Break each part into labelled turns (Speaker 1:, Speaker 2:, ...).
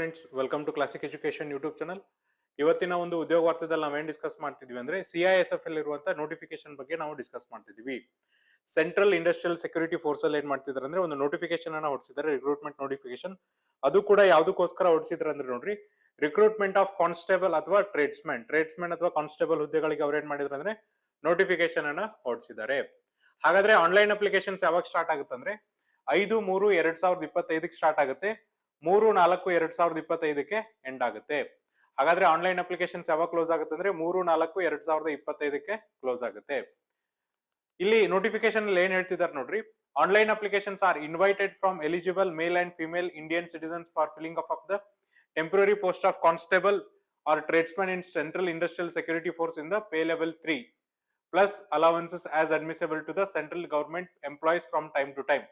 Speaker 1: Friends welcome to classic education YouTube channel ಇವತ್ತಿನ ಒಂದು ಉದ್ಯೋಗ ವಾರ್ತೆದಲ್ಲಿ ನಾವೇನ್ ಡಿಸ್ಕಸ್ ಮಾಡ್ತಿದ್ವಿ ಅಂದ್ರೆ ಸಿಐಎಸ್ಎಫ್ ಅಲ್ಲಿ ಇರುವಂತಹ ನೋಟಿಫಿಕೇಶನ್ ಬಗ್ಗೆ ನಾವು ಡಿಸ್ಕಸ್ ಮಾಡ್ತಿದ್ವಿ. ಸೆಂಟ್ರಲ್ ಇಂಡಸ್ಟ್ರಿಯಲ್ ಸೆಕ್ಯೂರಿಟಿ ಫೋರ್ಸ್ ಅಲ್ಲಿ ಏನ್ ಮಾಡ್ತಿದ್ದಾರೆ ಅಂದ್ರೆ ಒಂದು ನೋಟಿಫಿಕೇಶನ್ ಅನ್ನ ಹೊಡಿಸಿದ್ದಾರೆ ರಿಕ್ರೂಟ್ಮೆಂಟ್ ನೋಟಿಫಿಕೇಶನ್ ಅದು ಕೂಡ ಯಾವುದಕ್ಕೋಸ್ಕರ ಹೊಡಿಸಿದ್ರೆ ಅಂದ್ರೆ ನೋಡ್ರಿ ರಿಕ್ರೂಟ್ಮೆಂಟ್ ಆಫ್ ಕಾನ್ಸ್ಟೇಬಲ್ ಅಥವಾ ಟ್ರೇಡ್ಸ್ಮನ್ ಟ್ರೇಡ್ಸ್ಮನ್ ಅಥವಾ ಕಾನ್ಸ್ಟೇಬಲ್ ಹುದ್ದೆಗಳಿಗೆ ಅವ್ರು ಏನ್ ಮಾಡಿದ್ರು ಅಂದ್ರೆ ನೋಟಿಫಿಕೇಶನ್ ಅನ್ನ ಹೊಡಿಸಿದ್ದಾರೆ. ಹಾಗಾದ್ರೆ ಆನ್ಲೈನ್ ಅಪ್ಲಿಕೇಶನ್ಸ್ ಯಾವಾಗ ಸ್ಟಾರ್ಟ್ ಆಗುತ್ತೆ ಅಂದ್ರೆ ಐದು, ಮೂರು, ಎರಡ್ ಸಾವಿರದ ಇಪ್ಪತ್ತೈದಕ್ಕೆ ಸ್ಟಾರ್ಟ್ ಆಗುತ್ತೆ. ಮೂರು, ನಾಲ್ಕು, ಎರಡ್ ಸಾವಿರದ ಇಪ್ಪತ್ತೈದಕ್ಕೆ ಎಂಡ್ ಆಗುತ್ತೆ. ಹಾಗಾದ್ರೆ ಆನ್ಲೈನ್ ಅಪ್ಲಿಕೇಶನ್ಸ್ ಯಾವಾಗ ಕ್ಲೋಸ್ ಆಗುತ್ತೆ ಅಂದ್ರೆ ಮೂರು, ನಾಲ್ಕು, ಎರಡ್ ಸಾವಿರದ ಇಪ್ಪತ್ತೈದಕ್ಕೆ ಕ್ಲೋಸ್ ಆಗುತ್ತೆ. ಇಲ್ಲಿ ನೋಟಿಫಿಕೇಶನ್ ಅಲ್ಲಿ ಏನ್ ಹೇಳ್ತಿದ್ದಾರೆ ನೋಡ್ರಿ? Online applications are invited from eligible male and female Indian citizens for filling up of the temporary post of constable or tradesman in central industrial security force in the pay level three plus allowances as admissible to the central government employees from time to time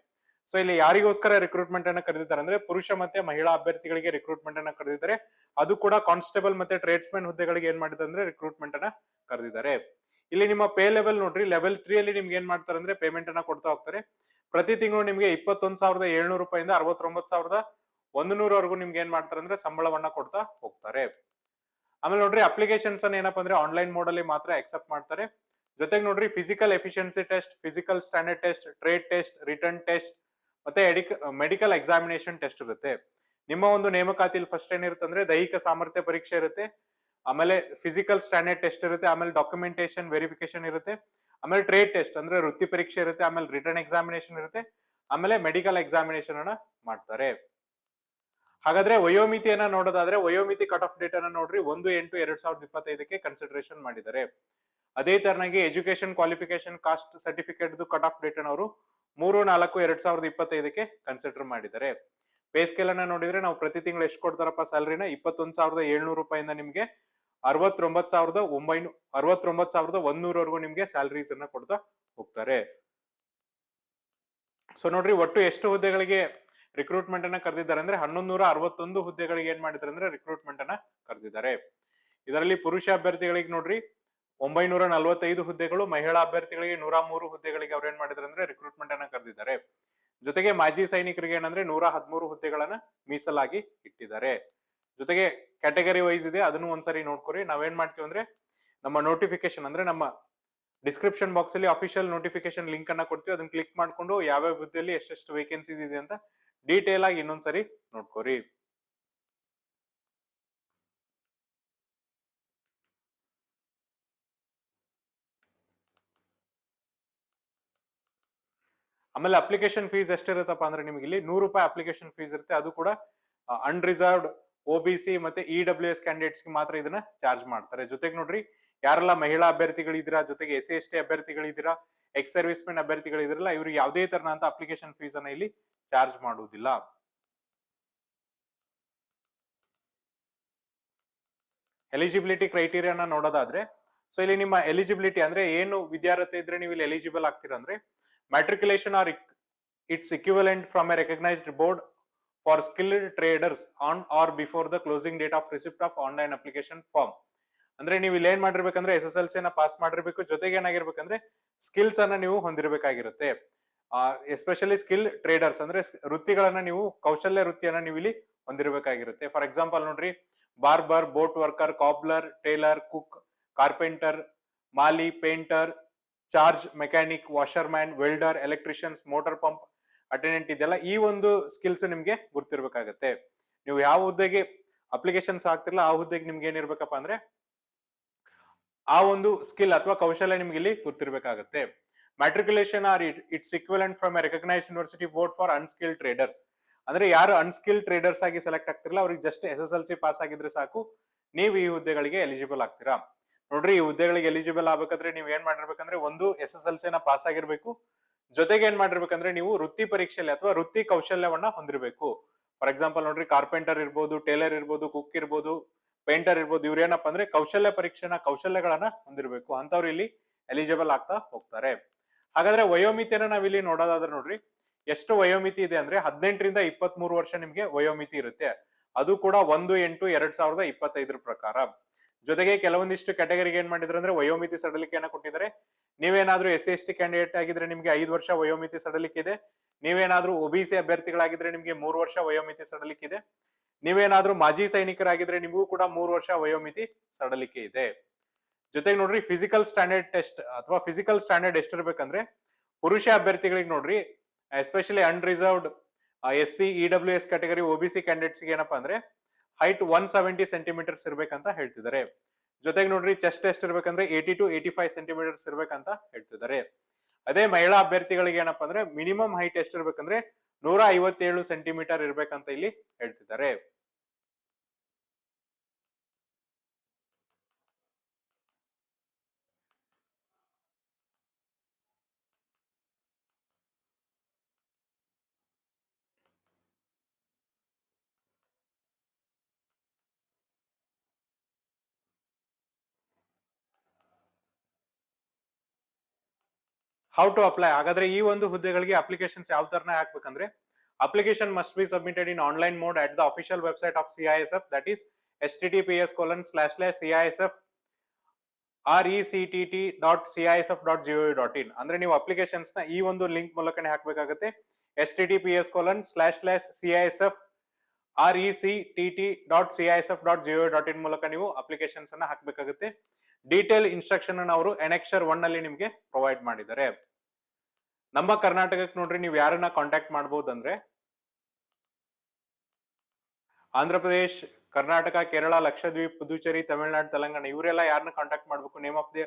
Speaker 1: so ಇಲ್ಲಿ ಯಾರಿಗೋಸ್ಕರ recruitment ಅನ್ನ ಕರೆದಿದ್ದಾರೆ ಅಂದ್ರೆ ಪುರುಷ ಮತ್ತೆ ಮಹಿಳಾ ಅಭ್ಯರ್ಥಿಗಳಿಗೆ recruitment ಅನ್ನ ಕರೆದಿದ್ದಾರೆ. ಅದು ಕೂಡ ಕಾನ್ಸ್ಟೇಬಲ್ ಮತ್ತೆ ಟ್ರೇಡ್ಸ್ಮನ್ ಹುದ್ದೆಗಳಿಗೆ ಏನ್ ಮಾಡಿದೆ ಅಂದ್ರೆ ರಿಕ್ರೂಟ್ಮೆಂಟ್ ಅನ್ನ ಕರೆದಿದ್ದಾರೆ. ಇಲ್ಲಿ ನಿಮ್ಮ ಪೇ ಲೆವೆಲ್ ನೋಡ್ರಿ ಲೆವೆಲ್ ತ್ರೀ ಅಲ್ಲಿ ನಿಮ್ಗೆ ಏನ್ ಮಾಡ್ತಾರೆ ಅಂದ್ರೆ ಪೇಮೆಂಟ್ ಅನ್ನ ಕೊಡ್ತಾ ಹೋಗ್ತಾರೆ. ಪ್ರತಿ ತಿಂಗಳು ನಿಮ್ಗೆ ಇಪ್ಪತ್ತೊಂದ್ ಸಾವಿರದ ಏಳ್ನೂರು ರೂಪಾಯಿಂದ ಅರವತ್ತೊಂಬತ್ತು ಸಾವಿರದ ಒಂದು ನೂರವರೆಗೂ ನಿಮ್ಗೆ ಏನ್ ಮಾಡ್ತಾರೆ ಅಂದ್ರೆ ಸಂಬಳವನ್ನ ಕೊಡ್ತಾ ಹೋಗ್ತಾರೆ. ಆಮೇಲೆ ನೋಡ್ರಿ ಅಪ್ಲಿಕೇಶನ್ಸ್ ಅನ್ನ ಏನಪ್ಪಾ ಅಂದ್ರೆ ಆನ್ಲೈನ್ ಮೋಡ್ ಅಲ್ಲಿ ಮಾತ್ರ ಅಕ್ಸೆಪ್ಟ್ ಮಾಡ್ತಾರೆ. ಜೊತೆಗೆ ನೋಡ್ರಿ physical efficiency test physical standard test trade test written test ಮತ್ತೆ ಮೆಡಿಕಲ್ ಎಕ್ಸಾಮಿನೇಷನ್ ಟೆಸ್ಟ್ ಇರುತ್ತೆ. ನಿಮ್ಮ ಒಂದು ನೇಮಕಾತಿಲಿ ಫಸ್ಟ್ ಏನಿರುತ್ತೆ ಅಂದ್ರೆ ದೈಹಿಕ ಸಾಮರ್ಥ್ಯ ಪರೀಕ್ಷೆ ಇರುತ್ತೆ. ಆಮೇಲೆ ಫಿಸಿಕಲ್ ಸ್ಟ್ಯಾಂಡರ್ಡ್ ಟೆಸ್ಟ್ ಇರುತ್ತೆ, ಆಮೇಲೆ ಡಾಕ್ಯುಮೆಂಟೇಶನ್ ವೆರಿಫಿಕೇಶನ್ ಇರುತ್ತೆ, ಆಮೇಲೆ ಟ್ರೇಡ್ ಟೆಸ್ಟ್ ಅಂದ್ರೆ ವೃತ್ತಿ ಪರೀಕ್ಷೆ ಇರುತ್ತೆ, ಆಮೇಲೆ ರಿಟರ್ನ್ ಎಕ್ಸಾಮಿನೇಷನ್ ಇರುತ್ತೆ, ಆಮೇಲೆ ಮೆಡಿಕಲ್ ಎಕ್ಸಾಮಿನೇಷನ್ ಅನ್ನ ಮಾಡ್ತಾರೆ. ಹಾಗಾದ್ರೆ ವಯೋಮಿತಿಯನ್ನ ನೋಡೋದಾದ್ರೆ ವಯೋಮಿತಿ ಕಟ್ ಆಫ್ ಡೇಟ್ ಅನ್ನ ನೋಡ್ರಿ, ಒಂದು ಎಂಟು ಎರಡ್ ಸಾವಿರದ ಇಪ್ಪತ್ತೈದಕ್ಕೆ ಕನ್ಸಿಡರೇಷನ್ ಮಾಡಿದ್ದಾರೆ. ಅದೇ ತರನಾಗಿ education qualification caste certificate cut off date ಅವರು ಮೂರು, ನಾಲ್ಕು, ಎರಡ್ ಸಾವಿರದ ಇಪ್ಪತ್ತೈದಕ್ಕೆ ಕನ್ಸಿಡರ್ ಮಾಡಿದ್ದಾರೆ ಪೇ ಸ್ಕೇಲ್ ಅನ್ನ ನೋಡಿದ್ರೆ ನಾವು ಪ್ರತಿ ತಿಂಗಳು ಎಷ್ಟು ಕೊಡ್ತಾರಪ್ಪ ಸ್ಯಾಲರಿನ ಇಪ್ಪತ್ತೊಂದು ಸಾವಿರದ ಏಳ್ನೂರು ರೂಪಾಯಿಂದ ನಿಮಗೆ ಅರವತ್ತೊಂಬತ್ ಸಾವಿರದ ಒಂಬೈನೂ ಅರವತ್ತೊಂಬತ್ ಸಾವಿರದ ಒಂದೂರವರೆಗೂ ನಿಮ್ಗೆ ಸ್ಯಾಲರೀಸ್ ಅನ್ನ ಕೊಡ್ತಾ ಹೋಗ್ತಾರೆ. ಸೊ ನೋಡ್ರಿ, ಒಟ್ಟು ಎಷ್ಟು ಹುದ್ದೆಗಳಿಗೆ ರಿಕ್ರೂಟ್ಮೆಂಟ್ ಅನ್ನ ಕರೆದಿದ್ದಾರೆ ಅಂದ್ರೆ ಹನ್ನೊಂದು ಅರವತ್ತೊಂದು ಹುದ್ದೆಗಳಿಗೆ ಏನ್ ಮಾಡಿದ್ದಾರೆ ಅಂದ್ರೆ ರಿಕ್ರೂಟ್ಮೆಂಟ್ ಅನ್ನ ಕರೆದಿದ್ದಾರೆ. ಇದರಲ್ಲಿ ಪುರುಷ ಅಭ್ಯರ್ಥಿಗಳಿಗೆ ನೋಡ್ರಿ ಒಂಬೈನೂರ ನಲವತ್ತೈದು ಹುದ್ದೆಗಳು ಮಹಿಳಾ ಅಭ್ಯರ್ಥಿಗಳಿಗೆ ನೂರ ಮೂರು ಹುದ್ದೆಗಳಿಗೆ ಅವ್ರು ಏನ್ ಮಾಡಿದ್ದಾರೆ ಅಂದ್ರೆ ರಿಕ್ರೂಟ್ಮೆಂಟ್ ಅನ್ನ ಕರೆದಿದ್ದಾರೆ. ಜೊತೆಗೆ ಮಾಜಿ ಸೈನಿಕರಿಗೆ ಏನಂದ್ರೆ ನೂರ ಹದಿಮೂರು ಹುದ್ದೆಗಳನ್ನ ಮೀಸಲಾಗಿ ಇಟ್ಟಿದ್ದಾರೆ. ಜೊತೆಗೆ ಕ್ಯಾಟಗರಿ ವೈಸ್ ಇದೆ, ಅದನ್ನು ಒಂದ್ಸರಿ ನೋಡ್ಕೊರಿ. ನಾವೇನ್ ಮಾಡ್ತೀವಿ ಅಂದ್ರೆ ನಮ್ಮ ನೋಟಿಫಿಕೇಶನ್ ಅಂದ್ರೆ ನಮ್ಮ ಡಿಸ್ಕ್ರಿಪ್ಷನ್ ಬಾಕ್ಸ್ ಅಲ್ಲಿ ಅಫಿಷಿಯಲ್ ನೋಟಿಫಿಕೇಶನ್ ಲಿಂಕ್ ಅನ್ನ ಕೊಡ್ತೀವಿ. ಅದನ್ನ ಕ್ಲಿಕ್ ಮಾಡ್ಕೊಂಡು ಯಾವ್ಯಾವ ಹುದ್ದೆಯಲ್ಲಿ ಎಷ್ಟೆಷ್ಟು ವೇಕೆನ್ಸೀಸ್ ಇದೆ ಅಂತ ಡೀಟೇಲ್ ಆಗಿ ಇನ್ನೊಂದ್ಸರಿ ನೋಡ್ಕೊರಿ. ಆಮೇಲೆ ಅಪ್ಲಿಕೇಶನ್ ಫೀಸ್ ಎಷ್ಟಿರುತ್ತಪ್ಪ ಅಂದ್ರೆ ನಿಮ್ಗೆ ಇಲ್ಲಿ ನೂರು ರೂಪಾಯಿ ಅಪ್ಲಿಕೇಶನ್ ಫೀಸ್ ಇರುತ್ತೆ. ಅದು ಕೂಡ ಅನ್ರಿಸರ್ವ್ಡ್ ಒ ಬಿ ಸಿ ಮತ್ತೆ ಇ ಡಬ್ಲ್ಯೂ ಎಸ್ ಕ್ಯಾಂಡಿಡೇಟ್ಸ್ ಮಾತ್ರ ಇದನ್ನ ಚಾರ್ಜ್ ಮಾಡ್ತಾರೆ. ಜೊತೆಗೆ ನೋಡ್ರಿ, ಯಾರೆಲ್ಲ ಮಹಿಳಾ ಅಭ್ಯರ್ಥಿಗಳಿದ್ದೀರಾ, ಜೊತೆಗೆ ಎಸ್ ಸಿ ಎಸ್ ಟಿ ಅಭ್ಯರ್ಥಿಗಳಿದ್ದೀರಾ ಎಕ್ಸ್ ಸರ್ವಿಸ್ ಮೆನ್ ಅಭ್ಯರ್ಥಿಗಳಿದಿರಲ್ಲ ಇವ್ರಿಗೆ ಯಾವುದೇ ತರನಂತ ಅಪ್ಲಿಕೇಶನ್ ಫೀಸ್ ಅನ್ನ ಇಲ್ಲಿ ಚಾರ್ಜ್ ಮಾಡುವುದಿಲ್ಲ. ಎಲಿಜಿಬಿಲಿಟಿ ಕ್ರೈಟೀರಿಯಾನ ನೋಡೋದಾದ್ರೆ ಸೊ ಇಲ್ಲಿ ನಿಮ್ಮ ಎಲಿಜಿಬಿಲಿಟಿ ಅಂದ್ರೆ ಏನು ವಿದ್ಯಾರ್ಥಿ ಇದ್ರೆ ನೀವು ಇಲ್ಲಿ ಎಲಿಜಿಬಲ್ ಆಗ್ತೀರಾ ಅಂದ್ರೆ matriculation or its equivalent from a recognized board for skilled traders on or before the closing date of receipt of online application form. ಅಂದ್ರೆ ನೀವು ಇಲ್ಲಿ ಏನ್ ಮಾಡಿರ್ಬೇಕಂದ್ರೆ ಎಸ್ ಎಸ್ ಎಲ್ ಸಿ ನ ಪಾಸ್ ಮಾಡಿರ್ಬೇಕು, ಜೊತೆಗೆ ಏನಾಗಿರ್ಬೇಕಂದ್ರೆ ಸ್ಕಿಲ್ಸ್ ಅನ್ನ ನೀವು ಹೊಂದಿರಬೇಕಾಗಿರುತ್ತೆ. ಎಸ್ಪೆಷಲಿ ಸ್ಕಿಲ್ ಟ್ರೇಡರ್ಸ್ ಅಂದ್ರೆ ವೃತ್ತಿಗಳನ್ನ ನೀವು, ಕೌಶಲ್ಯ ವೃತ್ತಿಯನ್ನ ನೀವು ಇಲ್ಲಿ ಹೊಂದಿರಬೇಕಾಗಿರುತ್ತೆ. ಫಾರ್ ಎಕ್ಸಾಂಪಲ್ ನೋಡ್ರಿ barber boat worker cobbler tailor cook carpenter mali painter charge mechanic washerman welder, electricians, motor pump, attendant ಇದೆಲ್ಲ ಈ ಒಂದು ಸ್ಕಿಲ್ಸ್ ನಿಮ್ಗೆ ಗುರ್ತಿರ್ಬೇಕಾಗತ್ತೆ. ನೀವು ಯಾವ ಹುದ್ದೆಗೆ ಅಪ್ಲಿಕೇಶನ್ಸ್ ಹಾಕ್ತಿರಲ್ಲ ಆ ಹುದ್ದೆಗೆ ನಿಮ್ಗೆ ಏನಿರ್ಬೇಕಪ್ಪ ಅಂದ್ರೆ ಆ ಒಂದು ಸ್ಕಿಲ್ ಅಥವಾ ಕೌಶಲ್ಯ ನಿಮ್ಗೆ ಇಲ್ಲಿ ಗೊತ್ತಿರ್ಬೇಕಾಗತ್ತೆ matriculation or it its equivalent from a recognise university board for unskill traders ಅಂದ್ರೆ ಯಾರು ಅನ್ಸ್ಕಿಲ್ ಟ್ರೇಡರ್ಸ್ ಆಗಿ ಸೆಲೆಕ್ಟ್ ಆಗ್ತಿರಲ್ಲ ಅವ್ರಿಗೆ just S S L C pass ಆಗಿದ್ರೆ ಸಾಕು, ನೀವು ಈ ಹುದ್ದೆಗಳಿಗೆ ಎಲಿಜಿಬಲ್ ಆಗ್ತೀರಾ. ನೋಡ್ರಿ, ಈ ಹುದ್ದೆಗಳಿಗೆ ಎಲಿಜಿಬಲ್ ಆಗ್ಬೇಕಂದ್ರೆ ನೀವು ಏನ್ ಮಾಡಿರ್ಬೇಕಂದ್ರೆ ಒಂದು ಎಸ್ ಎಸ್ ಎಲ್ ಸಿ ನ ಪಾಸ್ ಆಗಿರ್ಬೇಕು. ಜೊತೆಗೆ ಏನ್ ಮಾಡಿರ್ಬೇಕಂದ್ರೆ ನೀವು ವೃತ್ತಿ ಪರೀಕ್ಷೆಯಲ್ಲಿ ಅಥವಾ ವೃತ್ತಿ ಕೌಶಲ್ಯವನ್ನ ಹೊಂದಿರಬೇಕು. ಫಾರ್ ಎಕ್ಸಾಂಪಲ್ ನೋಡ್ರಿ ಕಾರ್ಪೆಂಟರ್ ಇರ್ಬೋದು ಟೇಲರ್ ಇರ್ಬೋದು ಕುಕ್ ಇರ್ಬೋದು ಪೇಂಟರ್ ಇರ್ಬೋದು, ಇವ್ರು ಏನಪ್ಪ ಅಂದ್ರೆ ಕೌಶಲ್ಯ ಪರೀಕ್ಷೆನ ಕೌಶಲ್ಯಗಳನ್ನ ಹೊಂದಿರಬೇಕು. ಅಂತವ್ರು ಇಲ್ಲಿ ಎಲಿಜಿಬಲ್ ಆಗ್ತಾ ಹೋಗ್ತಾರೆ. ಹಾಗಾದ್ರೆ ವಯೋಮಿತಿಯನ್ನ ನಾವಿಲ್ಲಿ ನೋಡೋದಾದ್ರೆ ನೋಡ್ರಿ, ಎಷ್ಟು ವಯೋಮಿತಿ ಇದೆ ಅಂದ್ರೆ ಹದಿನೆಂಟರಿಂದ ಇಪ್ಪತ್ತ್ ಮೂರು ವರ್ಷ ನಿಮ್ಗೆ ವಯೋಮಿತಿ ಇರುತ್ತೆ. ಅದು ಕೂಡ ಒಂದು ಎಂಟು ಎರಡ್ ಸಾವಿರದ ಇಪ್ಪತ್ತೈದರ ಪ್ರಕಾರ. ಜೊತೆಗೆ ಕೆಲವೊಂದಿಷ್ಟು ಕ್ಯಾಟಗರಿಗೆ ಏನ್ ಮಾಡಿದ್ರೆ ಅಂದ್ರೆ ವಯೋಮಿತಿ ಸಡಲಿಕೆಯನ್ನ ಕೊಟ್ಟಿದ್ದಾರೆ. ನೀವೇನಾದ್ರೂ S C S T candidate ಆಗಿದ್ರೆ ನಿಮ್ಗೆ ಐದು ವರ್ಷ ವಯೋಮಿತಿ ಸಡಲಿಕೆ ಇದೆ. ನೀವೇನಾದ್ರೂ ಒಬಿಸಿ ಅಭ್ಯರ್ಥಿಗಳಾಗಿದ್ರೆ ನಿಮ್ಗೆ ಮೂರು ವರ್ಷ ವಯೋಮಿತಿ ಸಡಲಿಕೆ ಇದೆ. ನೀವೇನಾದ್ರೂ ಮಾಜಿ ಸೈನಿಕರಾಗಿದ್ರೆ ನಿಮಗೂ ಕೂಡ ಮೂರು ವರ್ಷ ವಯೋಮಿತಿ ಸಡಲಿಕೆ ಇದೆ. ಜೊತೆಗೆ ನೋಡ್ರಿ ಫಿಸಿಕಲ್ ಸ್ಟ್ಯಾಂಡರ್ಡ್ ಟೆಸ್ಟ್ ಅಥವಾ ಫಿಸಿಕಲ್ ಸ್ಟ್ಯಾಂಡರ್ಡ್ ಎಷ್ಟಿರ್ಬೇಕಂದ್ರೆ ಪುರುಷ ಅಭ್ಯರ್ಥಿಗಳಿಗೆ ನೋಡ್ರಿ especially unreserved S C E W S category ಗೆ ಕ್ಯಾಂಡಿಡೇಟ್ಸ್ ಏನಪ್ಪಾ ಅಂದ್ರೆ ಹೈಟ್ ಒನ್ ಸೆವೆಂಟಿ ಸೆಂಟಿಮೀಟರ್ಸ್ ಇರ್ಬೇಕಂತ ಹೇಳ್ತಿದ್ದಾರೆ. ಜೊತೆಗೆ ನೋಡ್ರಿ ಚೆಸ್ಟ್ ಎಷ್ಟು ಇರ್ಬೇಕಂದ್ರೆ eighty to eighty five centimetres ಇರ್ಬೇಕಂತ ಹೇಳ್ತಿದ್ದಾರೆ. ಅದೇ ಮಹಿಳಾ ಅಭ್ಯರ್ಥಿಗಳಿಗೆ ಏನಪ್ಪಾ ಅಂದ್ರೆ ಮಿನಿಮಮ್ ಹೈಟ್ ಎಷ್ಟು ಇರ್ಬೇಕಂದ್ರೆ ನೂರ ಐವತ್ತೇಳು ಸೆಂಟಿಮೀಟರ್ ಇರ್ಬೇಕಂತ ಇಲ್ಲಿ ಹೇಳ್ತಿದ್ದಾರೆ. ಹೌ ಟು ಅಪ್ಲೈ ಹಾಗಾದ್ರೆ ಈ ಒಂದು ಹುದ್ದೆಗಳಿಗೆ ಅಪ್ಲಿಕೇಶನ್ಸ್ ಯಾವ ತರನ ಹಾಕ್ಬೇಕಂದ್ರೆ application must be submitted in online mode at the official website of CISF that is S T T P S colon slash slash CISF R E C T T dot CISF dot GO dot in ಅಂದ್ರೆ ನೀವು ಅಪ್ಲಿಕೇಶನ್ಸ್ನ ಈ ಒಂದು link ಮೂಲಕನೇ ಹಾಕಬೇಕಾಗುತ್ತೆ. S T T P S colon slash slash CISF R E C T T dot CISF dot GO dot in ಮೂಲಕ ನೀವು applications ಅನ್ನ ಹಾಕಬೇಕಾಗುತ್ತೆ. ಡೀಟೇಲ್ ಇನ್ಸ್ಟ್ರಕ್ಷನ್ ಅನ್ನು ಅವರು ಎನೆಕ್ಷರ್ ಒನ್ ಅಲ್ಲಿ ನಿಮಗೆ ಪ್ರೊವೈಡ್ ಮಾಡಿದ್ದಾರೆ. ನಮ್ಮ ಕರ್ನಾಟಕಕ್ಕೆ ನೋಡ್ರಿ, ನೀವು ಯಾರನ್ನ ಕಾಂಟ್ಯಾಕ್ಟ್ ಮಾಡಬಹುದು ಅಂದ್ರೆ ಆಂಧ್ರ ಪ್ರದೇಶ್, ಕರ್ನಾಟಕ, ಕೇರಳ, ಲಕ್ಷದ್ವೀಪ್, ಪುದುಚೇರಿ, ತಮಿಳುನಾಡು, ತೆಲಂಗಾಣ ಇವರೆಲ್ಲ ಯಾರನ್ನ ಕಾಂಟ್ಯಾಕ್ಟ್ ಮಾಡಬೇಕು? Name of the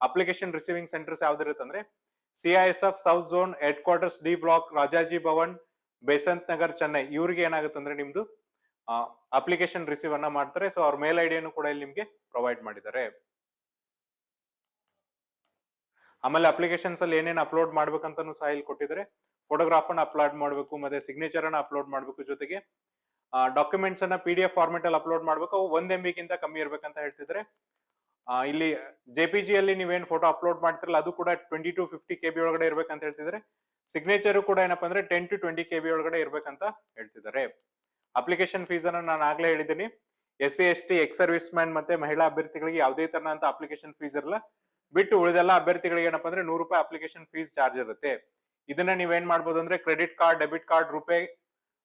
Speaker 1: application receiving centres ಯಾವ್ದಿರುತ್ತೆ ಅಂದ್ರೆ CISF south zone headquarters D block Rajaji Bhavan Besant Nagar Chennai ಇವ್ರಿಗೆ ಏನಾಗುತ್ತೆ ಅಂದ್ರೆ ನಿಮ್ದು ಅಪ್ಲಿಕೇಶನ್ ರಿಸೀವ್ ಅನ್ನ ಮಾಡ್ತಾರೆ. ಸೊ ಅವ್ರ ಮೇಲ್ ಐಡಿಯನ್ನು ಕೂಡ ಇಲ್ಲಿ ನಿಮ್ಗೆ ಪ್ರೊವೈಡ್ ಮಾಡಿದ್ದಾರೆ. ಆಮೇಲೆ ಅಪ್ಲಿಕೇಶನ್ಸ್ ಅಲ್ಲಿ ಏನೇನು ಅಪ್ಲೋಡ್ ಮಾಡ್ಬೇಕಂತಾನು ಸಹ ಇಲ್ಲಿ ಕೊಟ್ಟಿದ್ದಾರೆ. ಫೋಟೋಗ್ರಾಫ್ ಅನ್ನ ಅಪ್ಲೋಡ್ ಮಾಡಬೇಕು, ಮತ್ತೆ ಸಿಗ್ನೇಚರ್ ಅನ್ನ ಅಪ್ಲೋಡ್ ಮಾಡಬೇಕು ಜೊತೆಗೆ. ಡಾಕ್ಯುಮೆಂಟ್ಸ್ ಅನ್ನ ಪಿ ಡಿ ಎಫ್ ಫಾರ್ಮೆಟ್ ಅಲ್ಲಿ ಅಪ್ಲೋಡ್ ಮಾಡ್ಬೇಕು. ಅವು ಒಂದ್ ಎಂ ಗಿಂತ ಕಮ್ಮಿ ಇರ್ಬೇಕಂತ ಹೇಳ್ತಿದ್ರೆ ಇಲ್ಲಿ ಜೆ ಪಿ ಜಿ ಅಲ್ಲಿ ನೀವೇನ್ ಫೋಟೋ ಅಪ್ಲೋಡ್ ಮಾಡ್ತಿರಲ್ಲ, ಅದು ಕೂಡ twenty to fifty K B ಒಳಗಡೆ ಇರ್ಬೇಕಂತ ಹೇಳ್ತಿದ್ರೆ ಸಿಗ್ನೇಚರ್ ಕೂಡ ಏನಪ್ಪಾ ಅಂದ್ರೆ ten to twenty K B ಒಳಗಡೆ ಇರ್ಬೇಕಂತ ಹೇಳ್ತಿದ್ದಾರೆ. ಅಪ್ಲಿಕೇಶನ್ ಫೀಸ್ ಅನ್ನ ನಾನು ಆಗ್ಲೇ ಹೇಳಿದ್ದೀನಿ. S C S T ex serviceman ಮತ್ತೆ ಮಹಿಳಾ ಅಭ್ಯರ್ಥಿಗಳಿಗೆ ಯಾವುದೇ ತರನಂತ ಅಪ್ಲಿಕೇಶನ್ ಫೀಸ್ ಇರಲ್ಲ. ಬಿಟ್ಟು ಉಳಿದೆಲ್ಲ ಅಭ್ಯರ್ಥಿಗಳಿಗೆ ಏನಪ್ಪ ಅಂದ್ರೆ ನೂರು ರೂಪಾಯಿ ಅಪ್ಲಿಕೇಶನ್ ಫೀಸ್ ಚಾರ್ಜ್ ಇರುತ್ತೆ. ಇದನ್ನ ನೀವೇನ್ ಮಾಡ್ಬೋದು ಅಂದ್ರೆ credit card debit card RuPay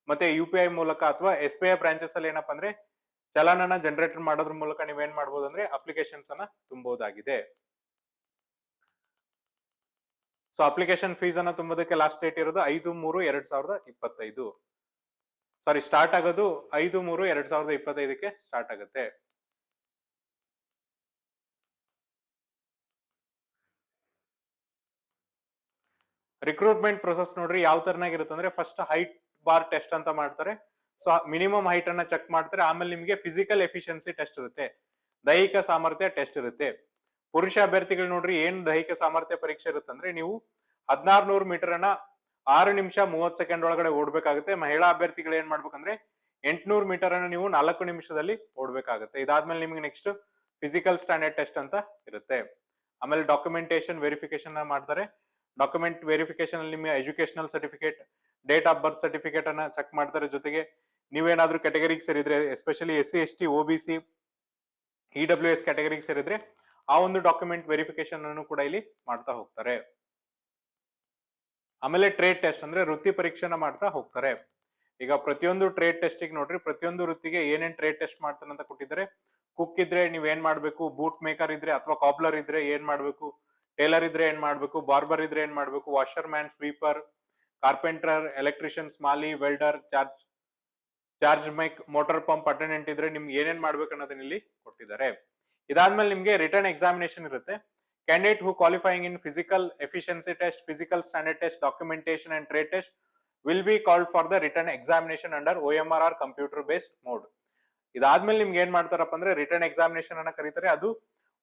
Speaker 1: ಮತ್ತೆ ಯು ಪಿ ಐ ಮೂಲಕ ಅಥವಾ ಎಸ್ ಬಿ ಐ ಬ್ರಾಂಚಸ್ ಅಲ್ಲಿ ಏನಪ್ಪಾ ಅಂದ್ರೆ ಚಲನನ ಜನರೇಟ್ ಮಾಡೋದ್ರ ಮೂಲಕ ನೀವೇನ್ ಮಾಡ್ಬೋದು ಅಂದ್ರೆ ಅಪ್ಲಿಕೇಶನ್ಸ್ ಅನ್ನ ತುಂಬಬಹುದಾಗಿದೆ ಸೊ ಅಪ್ಲಿಕೇಶನ್ ಫೀಸ್ ಅನ್ನ ತುಂಬೋದಕ್ಕೆ ಲಾಸ್ಟ್ ಡೇಟ್ ಇರೋದು ಐದು ಮೂರು ಎರಡ್ ಸಾವಿರದ ಇಪ್ಪತ್ತೈದು. ಸಾರಿ ಸ್ಟಾರ್ಟ್ ಆಗೋದು ಐದು ಮೂರು ಎರಡ್ ಸಾವಿರದ ಇಪ್ಪತ್ತೈದಕ್ಕೆ ಸ್ಟಾರ್ಟ್ ಆಗುತ್ತೆ. ರಿಕ್ರೂಟ್ಮೆಂಟ್ ಪ್ರೊಸೆಸ್ ನೋಡ್ರಿ ಯಾವ ತರನಾಗಿ ಇರುತ್ತೆ ಅಂದ್ರೆ ಫಸ್ಟ್ ಹೈಟ್ ಬಾರ್ ಟೆಸ್ಟ್ ಅಂತ ಮಾಡ್ತಾರೆ. ಸೊ ಮಿನಿಮಮ್ ಹೈಟ್ ಅನ್ನ ಚೆಕ್ ಮಾಡ್ತಾರೆ. ಆಮೇಲೆ ನಿಮಗೆ ಫಿಸಿಕಲ್ ಎಫಿಷಿಯನ್ಸಿ ಟೆಸ್ಟ್ ಇರುತ್ತೆ. ದೈಹಿಕ ಸಾಮರ್ಥ್ಯ ಟೆಸ್ಟ್ ಇರುತ್ತೆ. ಪುರುಷ ಅಭ್ಯರ್ಥಿಗಳು ನೋಡ್ರಿ ಏನ್ ದೈಹಿಕ ಸಾಮರ್ಥ್ಯ ಪರೀಕ್ಷೆ ಇರುತ್ತೆ ಅಂದ್ರೆ ನೀವು ಹದಿನಾರು ನೂರು ಮೀಟರ್ ಅನ್ನ ಆರು ನಿಮಿಷ ಮೂವತ್ ಸೆಕೆಂಡ್ ಒಳಗಡೆ ಓಡ್ಬೇಕಾಗುತ್ತೆ. ಮಹಿಳಾ ಅಭ್ಯರ್ಥಿಗಳು ಏನ್ ಮಾಡ್ಬೇಕಂದ್ರೆ ಎಂಟ್ನೂರು ಮೀಟರ್ ಅನ್ನ ನೀವು ನಾಲ್ಕು ನಿಮಿಷದಲ್ಲಿ ಓಡ್ಬೇಕಾಗುತ್ತೆ. ಇದಾದ್ಮೇಲೆ ನಿಮ್ಗೆ ನೆಕ್ಸ್ಟ್ ಫಿಸಿಕಲ್ ಸ್ಟ್ಯಾಂಡರ್ಡ್ ಟೆಸ್ಟ್ ಅಂತ ಇರುತ್ತೆ. ಆಮೇಲೆ ಡಾಕ್ಯುಮೆಂಟೇಶನ್ ವೆರಿಫಿಕೇಶನ್ ಮಾಡ್ತಾರೆ. ಡಾಕ್ಯುಮೆಂಟ್ ವೆರಿಫಿಕೇಶನ್ ಅಲ್ಲಿ ನಿಮಗೆ educational certificate date of birth certificate ಅನ್ನ ಚೆಕ್ ಮಾಡ್ತಾರೆ ಜೊತೆಗೆ ನೀವೇನಾದ್ರೂ ಕ್ಯಾಟಗರಿಗೆ ಸೇರಿದ್ರೆ especially S C S T O B C E W S ಕ್ಯಾಟಗರಿಗೆ ಸೇರಿದ್ರೆ ಆ ಒಂದು ಡಾಕ್ಯುಮೆಂಟ್ ವೆರಿಫಿಕೇಶನ್ ಅನ್ನು ಕೂಡ ಇಲ್ಲಿ ಮಾಡ್ತಾ ಹೋಗ್ತಾರೆ. ಆಮೇಲೆ ಟ್ರೇಡ್ ಟೆಸ್ಟ್ ಅಂದ್ರೆ ವೃತ್ತಿ ಪರೀಕ್ಷೆನ ಮಾಡ್ತಾ ಹೋಗ್ತಾರೆ. ಈಗ ಪ್ರತಿಯೊಂದು ಟ್ರೇಡ್ ಟೆಸ್ಟಿಗೆ ನೋಡ್ರಿ, ಪ್ರತಿಯೊಂದು ವೃತ್ತಿಗೆ ಏನೇನ್ ಟ್ರೇಡ್ ಟೆಸ್ಟ್ ಮಾಡ್ತಾನೆ ಅಂತ ಕೊಟ್ಟಿದ್ದಾರೆ. ಕುಕ್ ಇದ್ರೆ ನೀವ್ ಏನ್ ಮಾಡ್ಬೇಕು ಬೂಟ್ ಮೇಕರ್ ಇದ್ರೆ ಅಥವಾ ಕಾಬ್ಲರ್ ಇದ್ರೆ ಏನ್ ಮಾಡ್ಬೇಕು ಟೇಲರ್ ಇದ್ರೆ ಏನ್ ಮಾಡ್ಬೇಕು? ಬಾರ್ಬರ್ ಇದ್ರೆ ಏನ್ ಮಾಡ್ಬೇಕು? Washerman, sweeper carpenter electrician mali welder, charge charge mike, motor pump, attendant ಇದ್ರೆ ನಿಮ್ಗೆ ಏನೇನ್ ಮಾಡ್ಬೇಕು ಅನ್ನೋದನ್ನ ಇಲ್ಲಿ ಕೊಟ್ಟಿದ್ದಾರೆ. ಇದಾದ್ಮೇಲೆ ನಿಮ್ಗೆ ರಿಟರ್ನ್ ಎಕ್ಸಾಮಿನೇಷನ್ ಇರುತ್ತೆ. Candidate who qualifying in physical efficiency test, physical standard test documentation and trade test will be called for the written examination under O M R or computer based mode. ಇದಾದ್ಮೇಲೆ ನಿಮ್ಗೆ ಏನ್ ಮಾಡ್ತಾರಪ್ಪ ಅಂದ್ರೆ return examination ಅನ್ನ ಕರೀತಾರೆ. ಅದು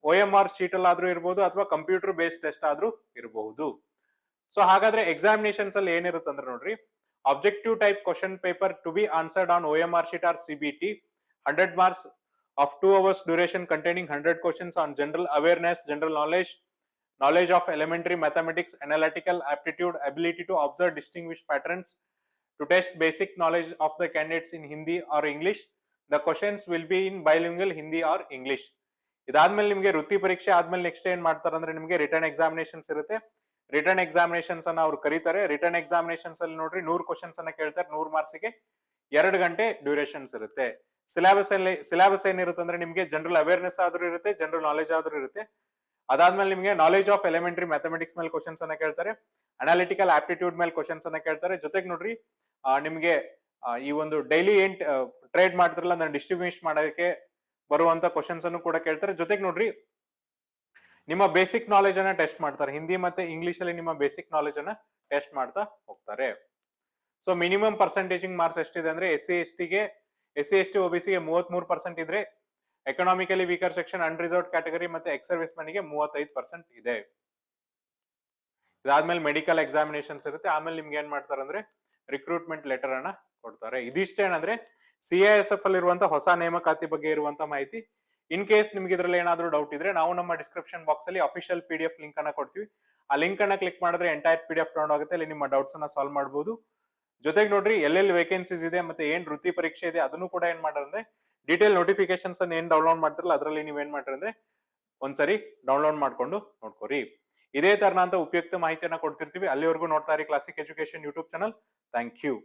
Speaker 1: O M R sheet ಅಲ್ಲಿ ಆದ್ರೂ ಇರಬಹುದು ಅಥವಾ ಕಂಪ್ಯೂಟರ್ ಬೇಸ್ಡ್ ಟೆಸ್ಟ್ ಆದ್ರೂ ಇರಬಹುದು ಸೊ ಹಾಗಾದ್ರೆ ಎಕ್ಸಾಮಿನೇಷನ್ಸ್ ಅಲ್ಲಿ ಏನಿರುತ್ತೆ ಅಂದ್ರೆ ನೋಡ್ರಿ objective type question paper to be answered on OMR sheet or CBT, 100 marks of 2 hours duration containing 100 questions on general awareness, general knowledge, knowledge of elementary mathematics, analytical aptitude, ability to observe distinguish patterns, to test basic knowledge of the candidates in Hindi or English. The questions will be in bilingual Hindi or English. ಇದಾದ್ಮೇಲೆ ನಿಮಗೆ ವೃತ್ತಿ ಪರೀಕ್ಷೆ ಆದ್ಮೇಲೆ next ಏನ್ ಮಾಡ್ತಾರೆ ಅಂದ್ರೆ ನಿಮಗೆ written examinations ಇರುತ್ತೆ. ರಿಟರ್ನ್ ಎಕ್ಸಾಮಿನೇಷನ್ಸ್ ಅನ್ನ ಅವ್ರು ಕರೀತಾರೆ. ರಿಟರ್ನ್ ಎಕ್ಸಾಮಿನೇಷನ್ಸ್ ಅಲ್ಲಿ ನೋಡ್ರಿ ನೂರ್ ಕ್ವಶನ್ಸ್ ಅನ್ನ ಕೇಳ್ತಾರೆ. ನೂರ್ ಮಾರ್ಕ್ಸ್ಗೆ ಎರಡು ಗಂಟೆ ಡ್ಯೂರೇಷನ್ಸ್ ಇರುತ್ತೆ. ಸಿಲೆಬಸ್ ಅಲ್ಲಿ ಸಿಲೆಬಸ್ ಏನಿರುತ್ತೆ ಅಂದ್ರೆ ನಿಮಗೆ ಜನರಲ್ ಅವೇರ್ನೆಸ್ ಆದ್ರೂ ಇರುತ್ತೆ ಜನರಲ್ ನಾಲೆಜ್ ಆದ್ರೂ ಇರುತ್ತೆ. ಅದಾದ್ಮೇಲೆ ನಿಮಗೆ ನಾಲೆಜ್ ಆಫ್ ಎಲಿಮೆಂಟರಿ ಮ್ಯಾಥಮೆಟಿಕ್ಸ್ ಮೇಲೆ ಕ್ವಶನ್ಸ್ ಅನ್ನ ಕೇಳ್ತಾರೆ. ಅನಾಲಿಟಿಕಲ್ ಆಪ್ಟಿಟ್ಯೂಡ್ ಮೇಲೆ ಕ್ವಶನ್ಸ್ ಅನ್ನ ಕೇಳ್ತಾರೆ. ಜೊತೆಗೆ ನೋಡ್ರಿ ನಿಮಗೆ ಈ ಒಂದು ಡೈಲಿ ಏನ್ ಟ್ರೇಡ್ ಮಾಡ್ತಿರಲ್ಲ, ಅದನ್ನ ಡಿಸ್ಟ್ರಿಬ್ಯೂಷನ್ ಮಾಡೋದಕ್ಕೆ ಬರುವಂತ ಕ್ವಶನ್ಸ್ ಅನ್ನು ಕೂಡ ಕೇಳ್ತಾರೆ. ಜೊತೆಗೆ ನೋಡ್ರಿ, ನಿಮ್ಮ ಬೇಸಿಕ್ ನಾಲೆಜ್ ಅನ್ನ ಟೆಸ್ಟ್ ಮಾಡ್ತಾರೆ. ಹಿಂದಿ ಮತ್ತೆ ಇಂಗ್ಲಿಷ್ ಅಲ್ಲಿ ನಿಮ್ಮ ಬೇಸಿಕ್ ನಾಲೆಜ್ ಅನ್ನ ಟೆಸ್ಟ್ ಮಾಡ್ತಾ ಹೋಗ್ತಾರೆ. ಸೊ ಮಿನಿಮಮ್ ಪರ್ಸೆಂಟೇಜಿಂಗ್ ಮಾರ್ಕ್ಸ್ ಎಷ್ಟಿದೆ ಅಂದ್ರೆ ಎಸ್ ಸಿ ಎಸ್ ಟಿಗೆ ಎಸ್ ಸಿ ಎಸ್ ಟಿ ಒಬಿಸಿಗೆ ಮೂವತ್ತ್ ಮೂರು ಪರ್ಸೆಂಟ್ ಇದ್ರೆ economically weaker section unreserve category ಮತ್ತೆ ಎಕ್ಸ್ ಸರ್ವಿಸ್ಗೆ ಮೂವತ್ತೈದು ಪರ್ಸೆಂಟ್ ಇದೆ. ಇದಾದ್ಮೇಲೆ ಮೆಡಿಕಲ್ ಎಕ್ಸಾಮಿನೇಷನ್ಸ್ ಇರುತ್ತೆ. ಆಮೇಲೆ ನಿಮ್ಗೆ ಏನ್ ಮಾಡ್ತಾರೆ ಅಂದ್ರೆ ರಿಕ್ರೂಟ್ಮೆಂಟ್ ಲೆಟರ್ ಅನ್ನ ಕೊಡ್ತಾರೆ. ಇದಿಷ್ಟೇ ಏನಂದ್ರೆ ಸಿ ಐ ಎಸ್ ಎಫ್ ಅಲ್ಲಿ ಇರುವಂತಹ ಹೊಸ ನೇಮಕಾತಿ ಬಗ್ಗೆ ಇರುವಂತ ಮಾಹಿತಿ. ಇನ್ ಕೇಸ್ ನಿಮ್ಗೆ ಇದ್ರಲ್ಲಿ ಏನಾದ್ರು ಡೌಟ್ ಇದ್ರೆ ನಾವು ನಮ್ಮ ಡಿಸ್ಕ್ರಿಪ್ಷನ್ ಬಾಕ್ಸ್ ಅಲ್ಲಿ official P D F link ಅನ್ನ ಕೊಡ್ತೀವಿ. ಆ ಲಿಂಕ್ ಅನ್ನ ಕ್ಲಿಕ್ ಮಾಡಿದ್ರೆ entire P D F down ಆಗುತ್ತೆ. ಅಲ್ಲಿ ನಿಮ್ಮ ಡೌಟ್ಸ್ ಅನ್ನ ಸಾಲ್ವ್ ಮಾಡಬಹುದು ಜೊತೆಗೆ ನೋಡ್ರಿ, ಎಲ್ಲೆಲ್ಲಿ ವೇಕೆನ್ಸೀಸ್ ಇದೆ ಮತ್ತೆ ಏನ್ ವೃತ್ತಿ ಪರೀಕ್ಷೆ ಇದೆ ಅದನ್ನು ಕೂಡ ಏನ್ ಮಾಡೋದಂದ್ರೆ ಡೀಟೇಲ್ ನೋಟಿಫಿಕೇಶನ್ಸ್ ಅನ್ನ ಏನ್ ಡೌನ್ಲೋಡ್ ಮಾಡ್ತಿರಲ್ಲ ಅದರಲ್ಲಿ ನೀವ್ ಏನ್ ಮಾಡ್ರಿ ಅಂದ್ರೆ ಒಂದ್ಸರಿ ಡೌನ್ಲೋಡ್ ಮಾಡ್ಕೊಂಡು ನೋಡ್ಕೋರಿ. ಇದೇ ತರನಂತ ಉಪಯುಕ್ತ ಮಾಹಿತಿಯನ್ನ ಕೊಡ್ತಿರ್ತೀವಿ. ಅಲ್ಲಿವರೆಗೂ ನೋಡ್ತಾ ಇರಿ classic education YouTube channel thank you